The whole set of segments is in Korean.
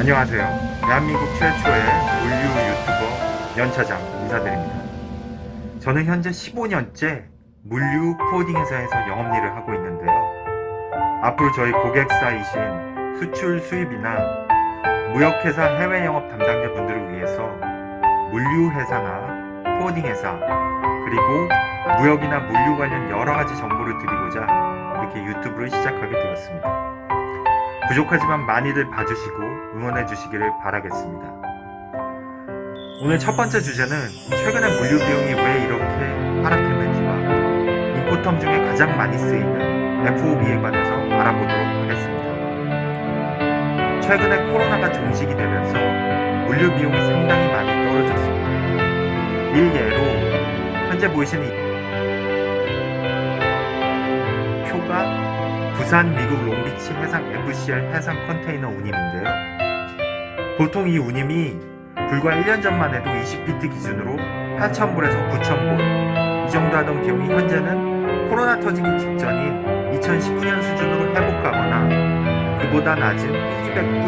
안녕하세요. 대한민국 최초의 물류 유튜버 연차장 인사드립니다. 저는 현재 15년째 물류 포딩 회사에서 영업 일을 하고 있는데요. 앞으로 저희 고객사이신 수출 수입이나 무역회사 해외 영업 담당자 분들을 위해서 물류 회사나 포딩 회사 그리고 무역이나 물류 관련 여러 가지 정보를 드리고자 이렇게 유튜브를 시작하게 되었습니다. 부족하지만 많이들 봐주시고 응원해 주시기를 바라겠습니다. 오늘 첫 번째 주제는 최근에 물류 비용이 왜 이렇게 하락했는지와 인포텀 중에 가장 많이 쓰이는 FOB에 관해서 알아보도록 하겠습니다. 최근에 코로나가 종식이 되면서 물류 비용이 상당히 많이 떨어졌습니다. 일예로 현재 보이시는 이 표가 부산 미국 롱비치 해상 FCL 해상 컨테이너 운임인데요. 보통 이 운임이 불과 1년 전만 해도 20피트 기준으로 8,000불에서 9,000불 이 정도 하던 비용이 현재는 코로나 터지기 직전인 2019년 수준으로 회복하거나 그보다 낮은 1, 200불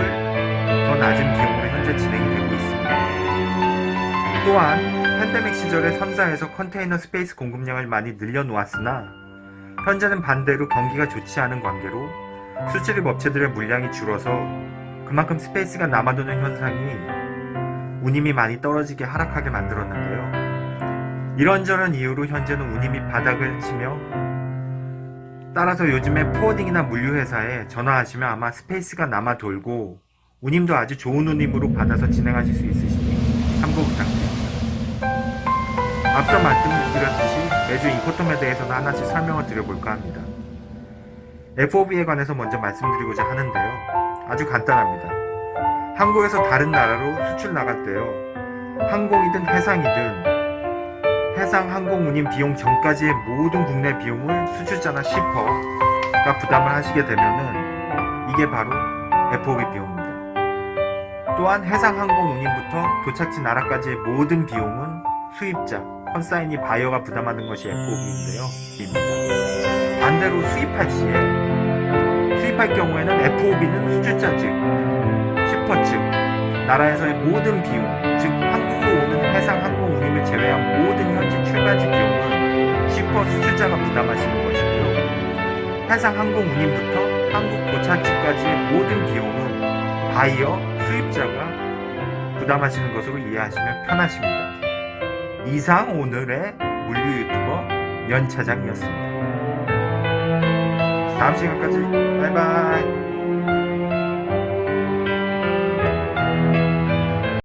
더 낮은 비용으로 현재 진행이 되고 있습니다. 또한 팬데믹 시절에 3사에서 컨테이너 스페이스 공급량을 많이 늘려놓았으나 현재는 반대로 경기가 좋지 않은 관계로 수출입 업체들의 물량이 줄어서 그만큼 스페이스가 남아도는 현상이 운임이 많이 떨어지게 하락하게 만들었는데요. 이런저런 이유로 현재는 운임이 바닥을 치며 따라서 요즘에 포워딩이나 물류회사에 전화하시면 아마 스페이스가 남아 돌고 운임도 아주 좋은 운임으로 받아서 진행하실 수 있으시니 참고 부탁드립니다. 앞서 말씀드렸듯이 매주 인코텀에 대해서는 하나씩 설명을 드려볼까 합니다. FOB에 관해서 먼저 말씀드리고자 하는데요. 아주 간단합니다. 한국에서 다른 나라로 수출 나갈 때요. 항공이든 해상이든 해상 항공 운임 비용 전까지의 모든 국내 비용을 수출자나 시퍼가 부담을 하시게 되면은 이게 바로 FOB 비용입니다. 또한 해상 항공 운임부터 도착지 나라까지의 모든 비용은 수입자, 컨사인이 바이어가 부담하는 것이 FOB인데요. 입니다. 반대로 수입할 시에 수입할 경우에는 FOB는 수출자 측, 슈퍼 측, 나라에서의 모든 비용, 즉 한국으로 오는 해상 항공 운임을 제외한 모든 현지 출발지 비용은 슈퍼 수출자가 부담하시는 것이고요. 해상 항공 운임부터 한국 도착지까지의 모든 비용은 바이어, 수입자가 부담하시는 것으로 이해하시면 편하십니다. 이상 오늘의 물류 유튜버 연차장이었습니다. 다음 시간까지 바이바이.